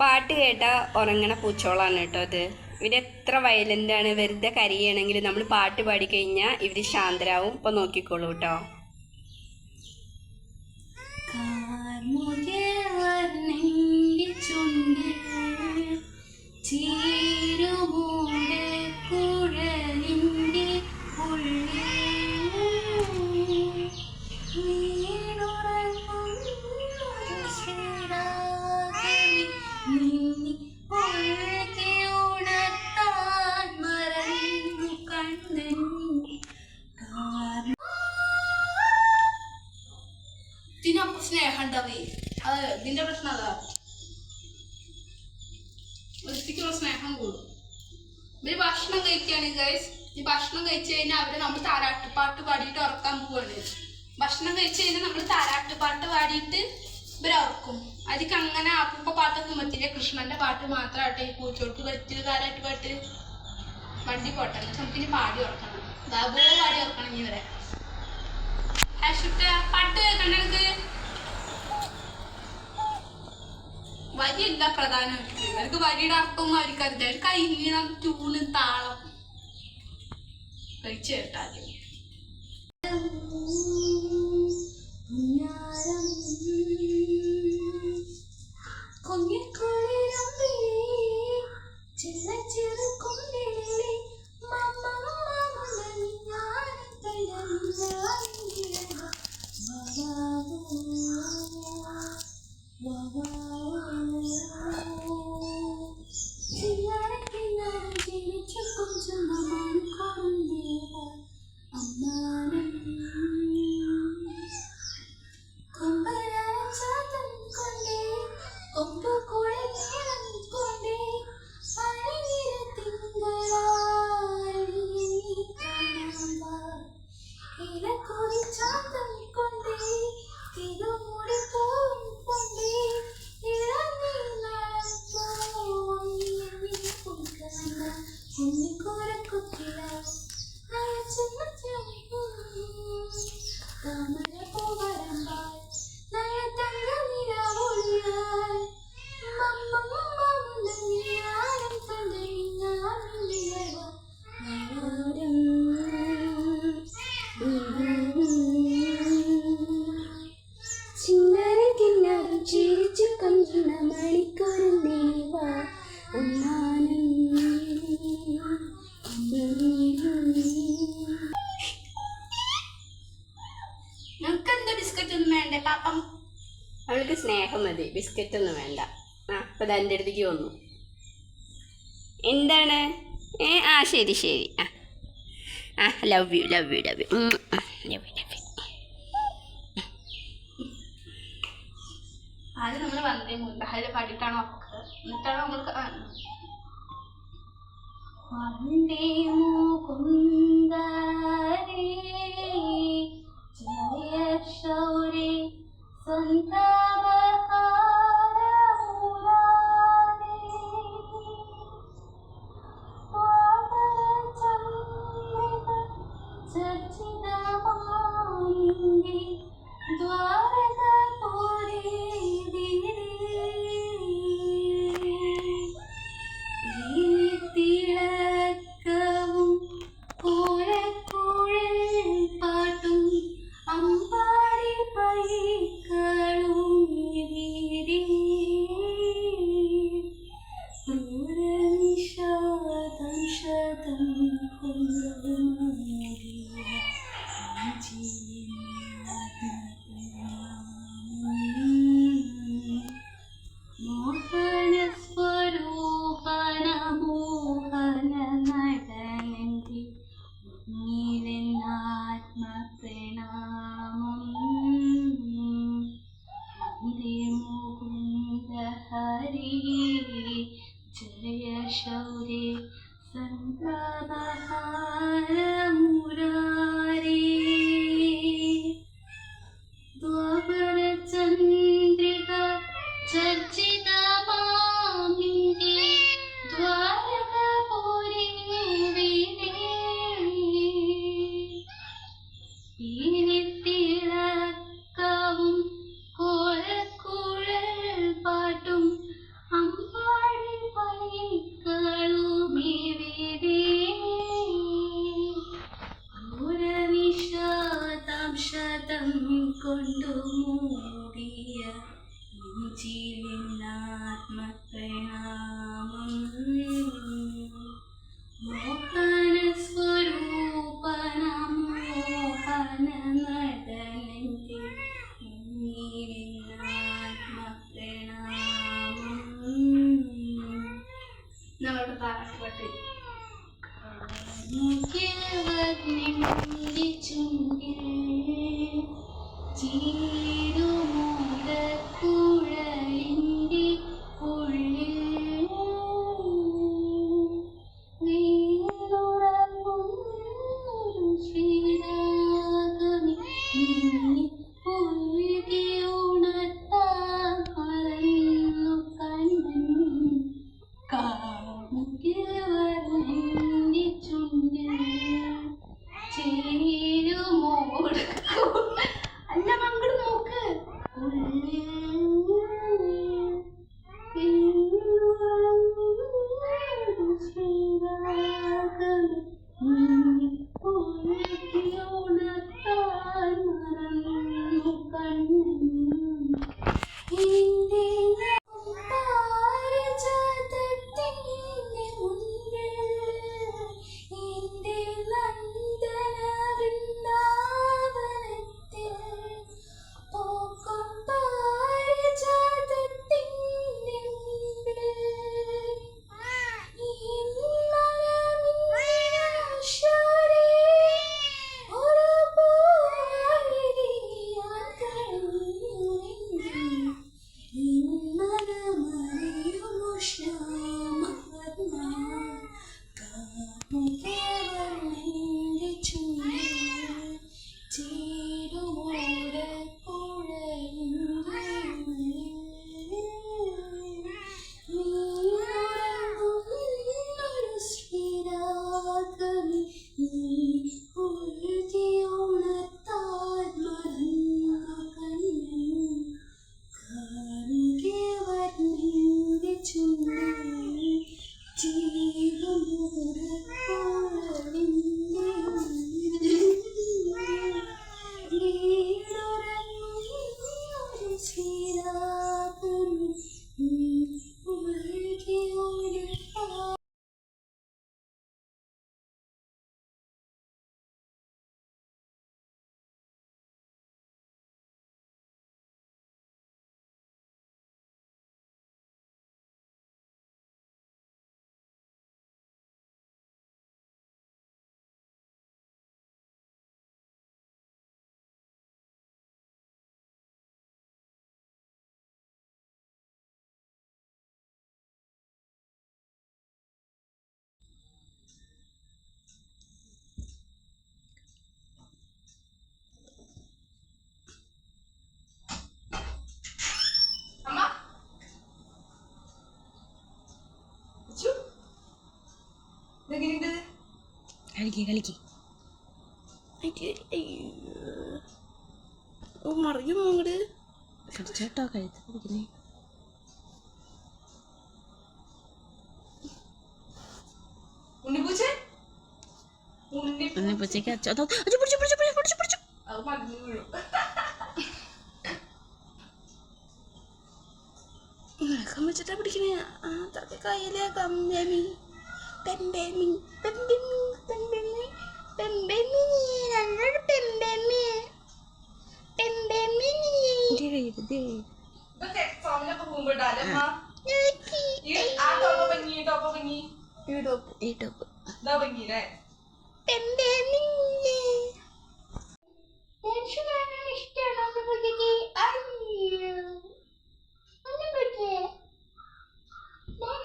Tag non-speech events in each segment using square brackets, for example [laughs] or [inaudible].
പാട്ട് കേട്ടാൽ ഉറങ്ങണ പൂച്ചോളാണ് കേട്ടോ അത് ഇവർ എത്ര വയലന്റ് ആണ് വെറുതെ കരയുകയാണെങ്കിൽ നമ്മൾ പാട്ട് പാടിക്കഴിഞ്ഞാൽ ഇവർ ശാന്തരാവും. ഇപ്പൊ നോക്കിക്കോളൂ കേട്ടോ. ഭക്ഷണം കഴിക്കുകയാണ് ഗൈസ് ഈ ഭക്ഷണം കഴിച്ചു കഴിഞ്ഞാൽ അവിടെ നമ്മൾ താരാട്ടുപാട്ട് പാടിയിട്ട് ഉറക്കാൻ പോവാണ്. ഭക്ഷണം കഴിച്ചു കഴിഞ്ഞാൽ നമ്മൾ താരാട്ടുപാട്ട് പാടിയിട്ട് ഇവരെ ഉറക്കും. അതിക്ക് അങ്ങനെ അപ്പൂപ്പ പാട്ടൊന്നും പറ്റില്ല കൃഷ്ണന്റെ പാട്ട് മാത്രമാട്ടെ ഈ പൂച്ചോട്ട് പറ്റിയ താരാട്ട് പാട്ട്. വണ്ടി പോട്ടെ എന്നിട്ട് നമുക്കിനി പാടി ഉറക്കണം. ബാബു പാടി ഉറക്കണം ഇനി ഹാഷിട്ട പാട്ട് കേൾക്കണ്ട വരിയല്ല പ്രധാനമായിട്ട് ഇവർക്ക് വരിയുടെ അർത്ഥമൊന്നും അവർക്ക് അറിയില്ല അവർക്ക് ട്യൂണ് താളം കഴിച്ചു കേട്ടാൽ ബിസ്ക്കറ്റ് ഒന്നും വേണ്ട. ആ അപ്പം എന്റെ അടുത്തേക്ക് വന്നു. എന്താണ്? ഏ ആ ശരി ശരി. ആ. ആ love you love you love you love you love you ആദ്യം നമ്മൾ വന്നേ മുന്തഹൽ പാടിയിട്ടാണ് ഉറക്കുക എന്നിട്ടാണ് നമ്മൾ വന്ദേ മുകുന്ദരേ ജയ ശൗരേ തിളക്കവും Krishna ചുണ്ടിൽ കളിക്ക് കളിക്ക്. മറിയും അങ്ങോട്ട് പിടിച്ചോട്ടോ കഴുത്ത് പിടിക്കുന്നേ. ഉണ്ണിപ്പൂച്ചേ? ഉണ്ണി ഒന്ന് പൂച്ചയ്ക്ക് അച്ചോ അച്ഛൻ പിടിച്ചു പിടിച്ചു പിടിച്ചു പിടിച്ചു പിടിച്ചു. നഖം വെച്ചിട്ടാ പിടിക്കണേ? ആ അത്രയ്ക്ക് കയ്യിലെ കമ്പേമി പെമ്പേമി പെമ്പേമി പെമ്പേമി ഇത് ഇതൊക്കെ എക്സാമിനൊക്കെ പോകുമ്പോ ഇടാലേ ഈ ആ ടോപ്പ് ഭംഗി ടോപ്പ് ഭംഗി ഈ ടോപ്പ് ഈ ടോപ്പ് ഇതാ ഭംഗി അല്ലേ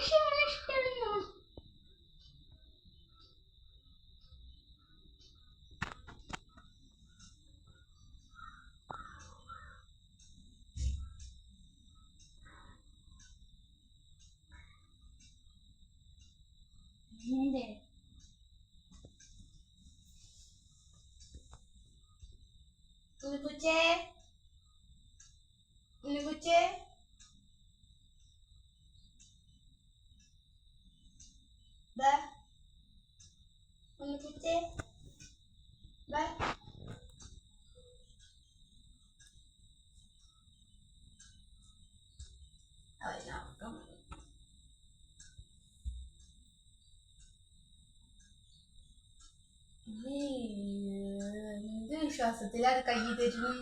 ഇഷ്ടമാണ് വിശ്വാസത്തിലാണ് കൈ തരുന്നു.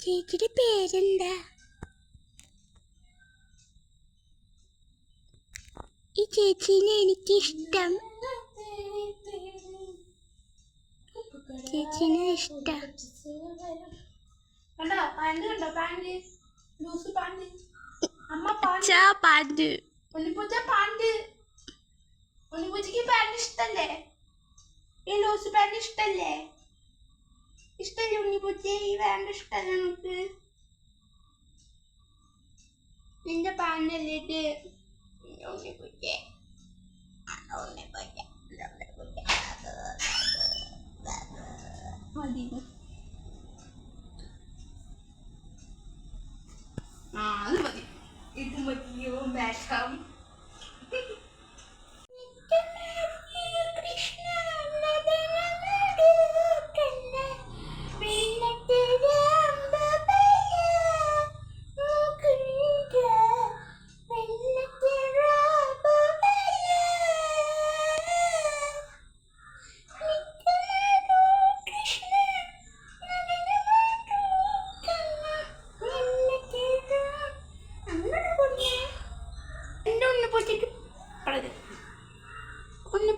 ചേച്ചിയുടെ പേരെന്താ? ഈ ചേച്ചീനെ എനിക്കിഷ്ടം. ചേച്ചീനെ ഇഷ്ടം. കണ്ടോ? പാന്റ് കണ്ടോ? പാന്റ്? Loose pant. അമ്മ പാണ്ട്. പാണ്ട്. ഉണ്ണിപ്പൂച്ച പാന്റ് ഉണ്ണിപ്പൂച്ചക്ക് പാന്റ് ഇഷ്ടല്ലേ? ഈ ലൂസു പാന്റ് ഇഷ്ടല്ലേ? ഇഷ്ടല്ലേ ഉണ്ണിപ്പൂച്ച ഈ പാന്റ് ഇഷ്ടല്ലേ നമുക്ക്? നിന്റെ പാന്റ് അല്ലേ ഇത്? ഉണ്ണിപ്പൂച്ച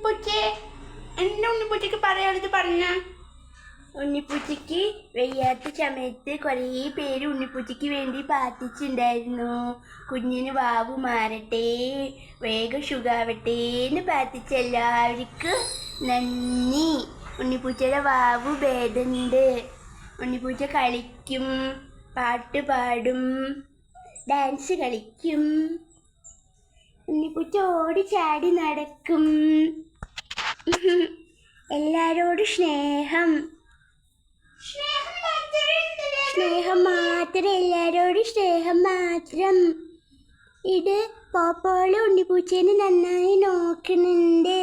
ഉണ്ണിപ്പൂച്ചേ? എന്റെ ഉണ്ണിപ്പൂച്ചക്ക് പറയാനുള്ളത് പറഞ്ഞ. ഉണ്ണിപ്പൂച്ചയ്ക്ക് വയ്യാത്ത സമയത്ത് കുറേ പേര് ഉണ്ണിപ്പൂച്ചയ്ക്ക് വേണ്ടി പ്രാർത്ഥിച്ചിട്ടുണ്ടായിരുന്നു കുഞ്ഞിന് വാവു മാറട്ടെ വേഗം സുഖാവട്ടെ എന്ന് പ്രാർത്ഥിച്ച എല്ലാവർക്കും നന്ദി. ഉണ്ണിപ്പൂച്ചയുടെ വാവു ഭേദമുണ്ട്. ഉണ്ണിപ്പൂച്ച കളിക്കും പാട്ട് പാടും ഡാൻസ് കളിക്കും. ഉണ്ണിപ്പൂച്ച ഓടി ചാടി നടക്കും. [laughs] എല്ലാരോടും സ്നേഹം. സ്നേഹം മാത്രം എല്ലാരോടും സ്നേഹം മാത്രം. ഇത് പോപ്പോളും ഉണ്ണിപ്പൂച്ചേനെ നന്നായി നോക്കുന്നുണ്ട്.